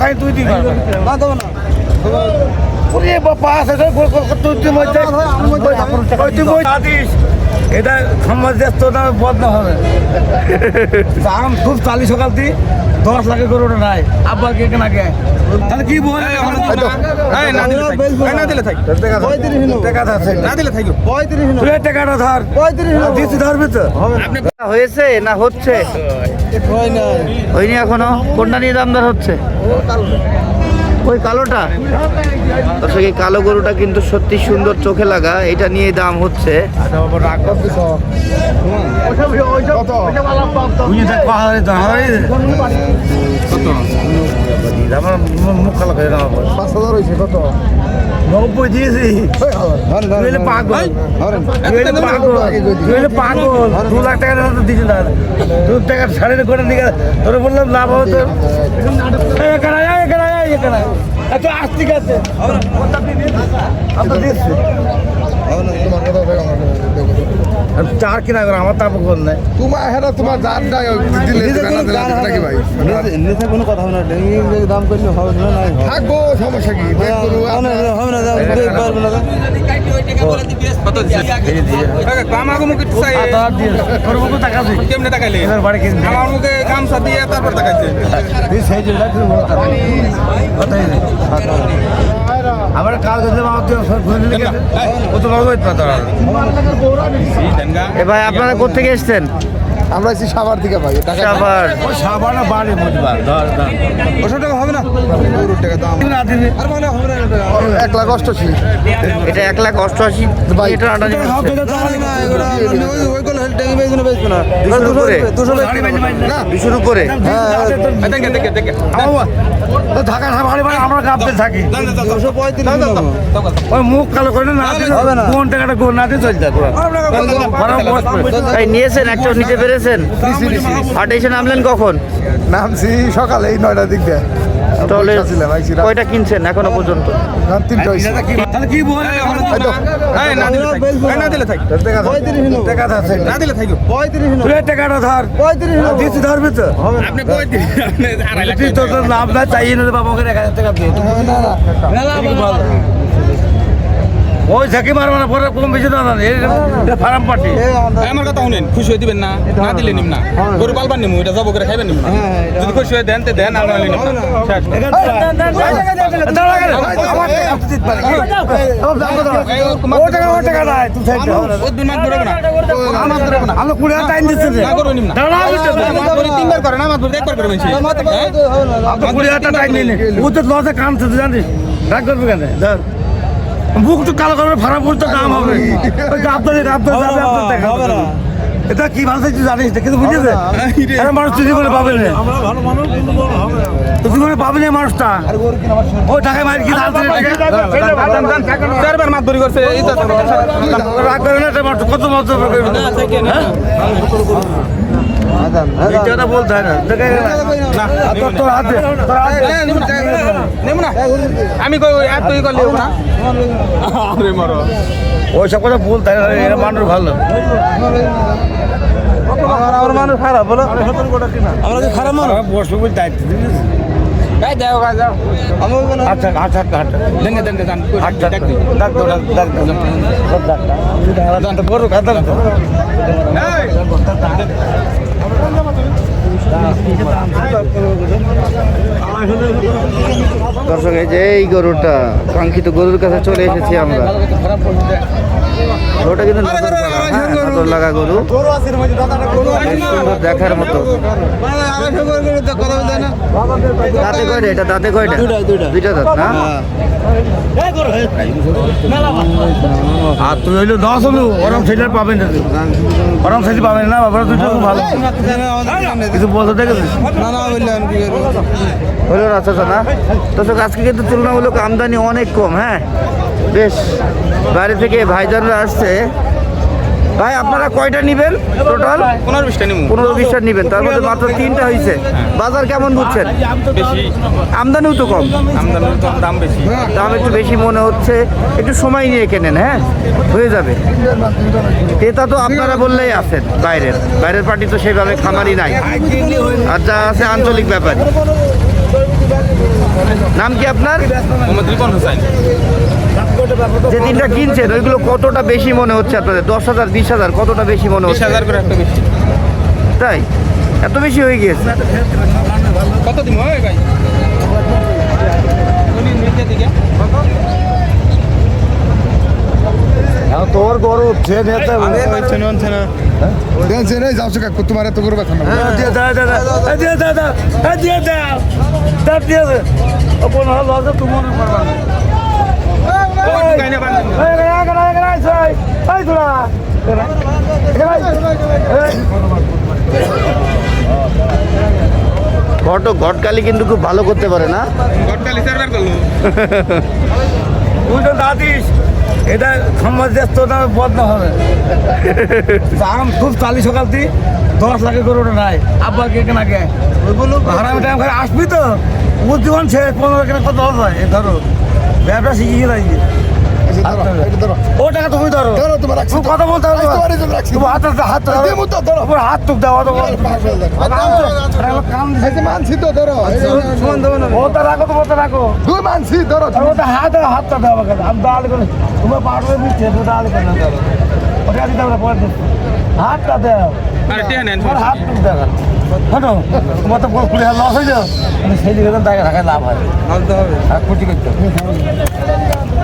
খাই তুই দিবি না দেবো না ওরে বাবা আছে তুই তুই এটা সমাজ দেশ তো না বদনা হবে। দাম খুব চালি সকাল তুই দশ লাখের গরুটা নাই। আব্বা কে কেনা কে? তাহলে কি বল? না দিলে থাক। এই, না দিলে থাক। পঁয়ত্রিশ হিলো টাকা আছে না দিলে থাকো। পঁয়ত্রিশ হিলো তুই টাকাটা ধর। পঁয়ত্রিশ দিচ্ছি ধরবি তো হয়েছে না হচ্ছে? হয়নি এখনও। কোনটা নিয়ে দামদার হচ্ছে? ওই কালোটা? দর্শক এই কালো গরুটা কিন্তু সত্যি সুন্দর চোখে লাগা। এটা নিয়ে দাম হচ্ছে নব্বই দিয়েছি। পাগল। পাগল। দু লাখ টাকা না। দু টাকা সাড়ে করে নিয়ে তোরে বললাম লাভ হবে তোর এই এখানে। এত আস্তিক আছে। চার কিনা করে আমার তাপ কর নাই। তোমার হ্যাঁ তোমার জাত নাই দিলে নাকি ভাই? নিতে কোনো কথা না। দাম করলে হবে না নাই থাকব সমস্যা কি? না হবে না দাম করে পারবে না দিই কিনে তারপর না এ ভাই আপনারা কোথেকে এসছেন? আমরা আছি সাবার থেকে ভাই আবার ওই সাবানা বাড়ি ধর টাকা হবে না? টাকা দাম। না দিবি? আর মানে হবে না এটা এক লাখ অষ্টআশি। এটা এক লাখ অষ্টআশি। এটা আটানি হচ্ছে না এগুলো ওই ওই গুলো ডেঙ্গি বেচবে না বেচবে না। দুশোর উপরে? দুশো না দুশোর উপরে দেখে দেখে দেখে। ঢাকা বাড়ি বাড়ি আমরা গাবতে থাকি। দুশো পঁয়ত্রিশ ওই মুখ কালো করে না হবে না। কোন টাকাটা কোন না দিয়ে চলতে নিয়েছেন একটা নিতে পেরেছেন? হাটে এসে নামলেন কখন? নামছি সকালে এই নয়টার দিক দিয়ে। তাহলে কয়টা কিনছেন এখনও পর্যন্ত? রাত তিনটা কি বল? এই, না দিলে থাক। এই, না দিলে থাক। পঁয়ত্রিশ হিলো টাকা আছে দিলে থাকো। পঁয়ত্রিশ হিলো তুই টাকাটা ধর। পঁয়ত্রিশ হিলো দিচ্ছি ধরবি তো আপনি কই দিন আপনি আড়াই লাখ তুই তোর তো লাভ না চাইয়ে না বাবা ওকে এক হাজার টাকা দিয়ে ওই ঝাঁকি মারবো না পরে কম বেশি না এটা ফার্ম পার্টি আমার কথা শুনেন খুশি হয়ে দিবেন না না দিলে নিম না গরু পালবার নিমু এটা জব করে খাইবেন নিম না যদি খুশি হয়ে দেন তে দেন আর না নিম জানিস রাগ করবি কেন বুক তো কালো করবে ফারাপ তো কাম হবে। ওই গাবদারি গাবদারি যাবে আপনার দেখা এটা কি ভাষা তুই জানিস? না কিন্তু বুঝেছে আরে মানুষ তুই জীবনে পাবে না। তুই জীবনে পাবে না মানুষটা। ওই টাকায় মারি কি দাম চারবার মাছ ধরি করছে এই তো রাগ করে না এটা মানুষ কত মত আমি তুই করলি না আরে ওই সব কথা বলতে হয় এরা মানুষ ভালো খারাপ বলো খারাপ মানুষ বসবে দায়িত্ব আচ্ছা আচ্ছা আচ্ছা আচ্ছা দেন দেন দেন আচ্ছা ডাক ডাক ডাক ডাক ডাক বড় কথা দর্শক এই যে এই গরুটা কাঙ্ক্ষিত গরুর কাছে চলে এসেছি আমরা। গরুটা কিন্তু হ্যাঁ, লাগা গরু। সুন্দর দেখার মতো। দাঁতে কয়টা এটা? দাঁতে কয়টা? দুইটা দাঁত না? আর তুই হইল দশ হলো ওরম পাবেন না ওরম পাবেন না দুটো ভালো। কিছু বলতে দেখেছিস আচ্ছা না? দর্শক আজকে কিন্তু তুলনামূলক আমদানি অনেক কম হ্যাঁ? বেশ। বাইরে থেকে ভাইজানরা আসছে। ভাই আপনারা কয়টা নিবেন টোটাল পনেরো বিশটা নিমু। পনেরো বিশটা নিবেন তার মধ্যে মাত্র তিনটা হয়েছে বাজার কেমন বুঝছেন? বেশি। আমদানিও তো কম। আমদানির তো দাম বেশি। দাম একটু বেশি মনে হচ্ছে। একটু সময় নিয়ে কেনেন হ্যাঁ? হয়ে যাবে। ক্রেতা তো আপনারা বললেই আছেন বাইরের। বাইরের পার্টি তো সেইভাবে খামারই নাই। আর যা আছে আঞ্চলিক ব্যাপার। নাম কি আপনার? মোহাম্মদ রিপন হোসেন। যে তিনটা কিনছেন ওইগুলো কতটা বেশি মনে হচ্ছে আপনাদের? দশ হাজার বিশ হাজার কতটা বেশি মনে হচ্ছে? হাজার করে একটা বেশি। তাই? এত বেশি হয়ে গিয়েছে। কত দিন হয় ভাই। উনি নিচে তোর গরু উঠছে নেতা টেনশন নেই যাও কাকু তোমার এত করবে না। দিয়ে দাও দাদা দিয়ে দাদা দিয়ে দাও দাও দিয়ে দে। ও ঘট ঘটকালি কিন্তু খুব ভালো করতে পারে না? গটকালি সার্ভার করল। তুই তো দাদিস এটা সমাজ না বদনা হবে। দাম খুব চালি সকাল দি দশ লাখের করে ওটা নাই। আব্বা কে কেনা কে? হারামি টাইম করে আসবি তো? বুদ্ধিমান সে পনেরো কেনা কত হয় ধরো। ব্যবসা শিখিয়ে যাই ও টাকা তুমি ধরো। ধরো, তোমার রাখছি তুমি তো। কথা বলতে হবে আজ তোমার। এই জন্য রাখছি। তুমি হাত হাত দেবো তো, ধরো। হাত তুক দাও অত কাম দিছে। মানছি তো ধরো। ও তা রাখো তো ও তা রাখো দুই মানছি ধরো। আর ওটা হাত হাতটা দেওয়া কেন আমি দাঁড় করে তোমার পাঠবে দিচ্ছে তো দাঁড় করে না দাঁড়ো ওটা দিতে আমরা পরে দিচ্ছি হাতটা দেও আর টেহা তোমার হাত তুমি দেখা হটো তোমার তো কুড়ি হাজার লস হয়ে যাও সেই দিকে তো টাকা রাখায় লাভ হয়। আনতে হবে। আর ক্ষতি করতে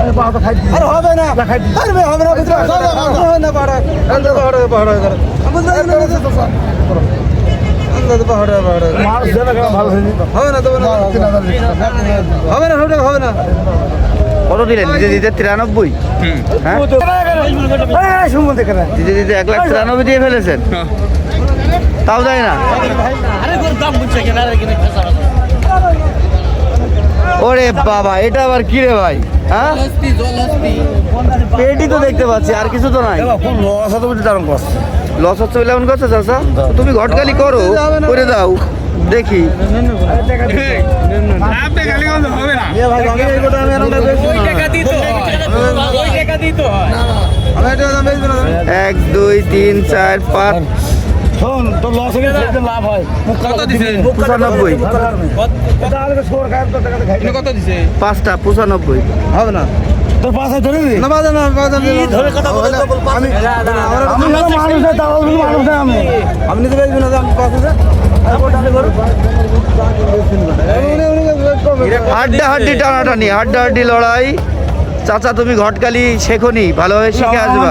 আরে হবে না। আরে হবে না হবে না পাহাড় আন্দর পাহাড় পাহাড় আন্দর পাহাড় পাহাড়। মাছ দেবে ভালো হবে না দেবো না হবে না হবে না হবে না। কত দিলেন? দিতে দিতে তিরানব্বই? হুম। হ্যাঁ? দিতে দিতে এক লাখ তিরানব্বই দিয়ে ফেলেছেন। তাও যায় না। ওরে বাবা এটা আবার কি রে ভাই? হ্যাঁ? পেটই তো দেখতে পাচ্ছি আর কিছু তো নাই। লস হচ্ছে এমন করছে চাষা তুমি ঘটকালি করো করে দাও দেখি। এক দুই তিন চার পাঁচ। শোন তোর লস হয়ে লাভ হয়। কত দিছে? পঁচানব্বই কত দিছে? পাঁচটা পঁচানব্বই। হবে না। তোর পাশে ধরে দি না বাজে না বাজে ধরে কথা বলে আমি আমি মানুষ না তাও বলি মানুষ না আমি আপনি তো না দাম পাঁচ হাজার? হাড্ডা হাড্ডি টানাটানি হাড্ডা হাড্ডি লড়াই। চাচা তুমি ঘটকালি শেখনি ভালোভাবে শিখে আসবা।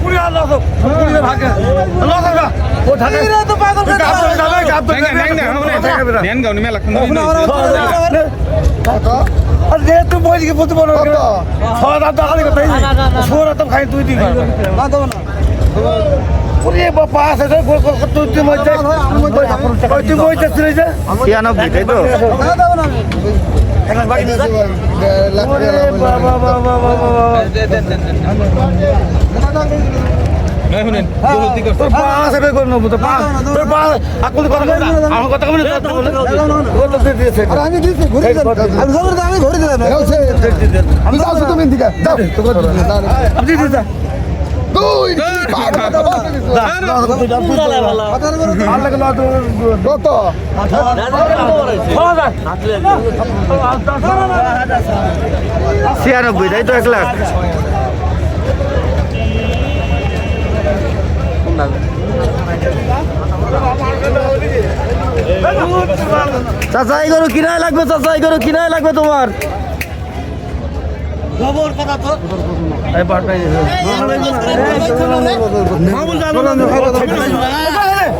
কুড়ি হাজার লস কুড়ি ভাগে। লস হবে ও নেন গাউনি মেলা আর যেহেতু বই দিকে প্রতি বড় ছয় রাত খালি কথা ষোলো রাত খাই তুই দিবি। না দেবো না। পুরি ছিয়ানব্বই তাই তো? আমি ঘুরে দিলাম দুই। কত ছিয়ানব্বই তাই তো এক লাখ। চাচা এই গরু কিনায় লাগবে চাচা এই গরু কিনায় লাগবে তোমার। কথা তো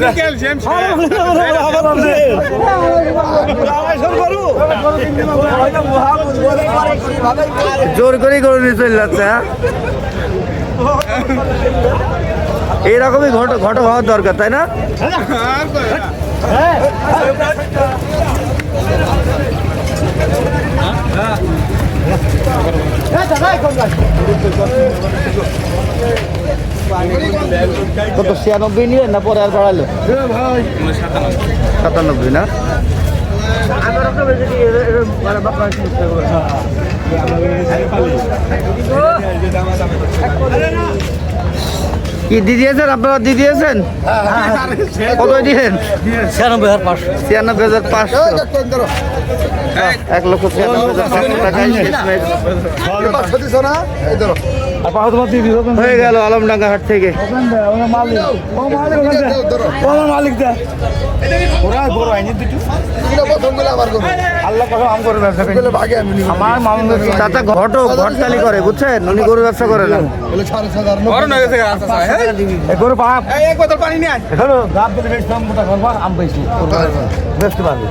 না ক্যালসিয়াম জোর করে নিয়ে চলে যাচ্ছে হ্যাঁ? এইরকমই ঘট ঘট হওয়ার দরকার তাই না কত ছিয়ানব্বই নিয়ে না পরে আর বাড়ালো সাতানব্বই না কি দিয়ে দিয়েছেন? আপনারা দিয়ে দিয়েছেন? কত দিয়েছেন? ছিয়ানব্বই হাজার পাঁচশো। ছিয়ানব্বই হাজার পাঁচশো। এক লক্ষ ছিয়ানব্বই হাজার পাঁচশো টাকায় হয়ে গেল আলমডাঙ্গা হাট থেকে। মালিক। দা। ওরা বড় আইনি দুটো। আমার মামুনের চাচা ঘট ঘটকালি করে বুঝছেন? উনি গরু ব্যবসা করে না। হ্যাঁ? এ করে পাপ এক বোতল পানি নিয়ে আয়। গাব দিলে বেশ দাম মোটা করবা আম পাইছি বেচতে পারবে।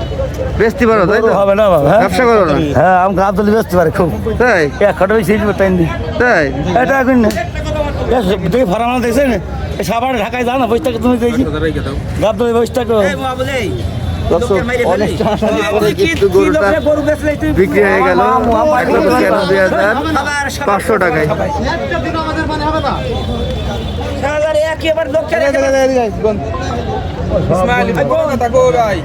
বেচতে পারো তাই তো? হবে না বাবা হ্যাঁ? ব্যবসা করো না। হ্যাঁ আম গাব দিলে বেচতে পারে খুব। তাই? এক খাটো সেই টাইম দি তাই? এটা এখন না। দেখি ফারামা দেখছেন? সাবার ঢাকায় যাও না বসে থাকো তুমি দেখি। গাব দিলে বসে থাকো। বিক্রি হয়ে গেল এক লক্ষ ছিয়ানব্বই হাজার পাঁচশো টাকায় কো ভাই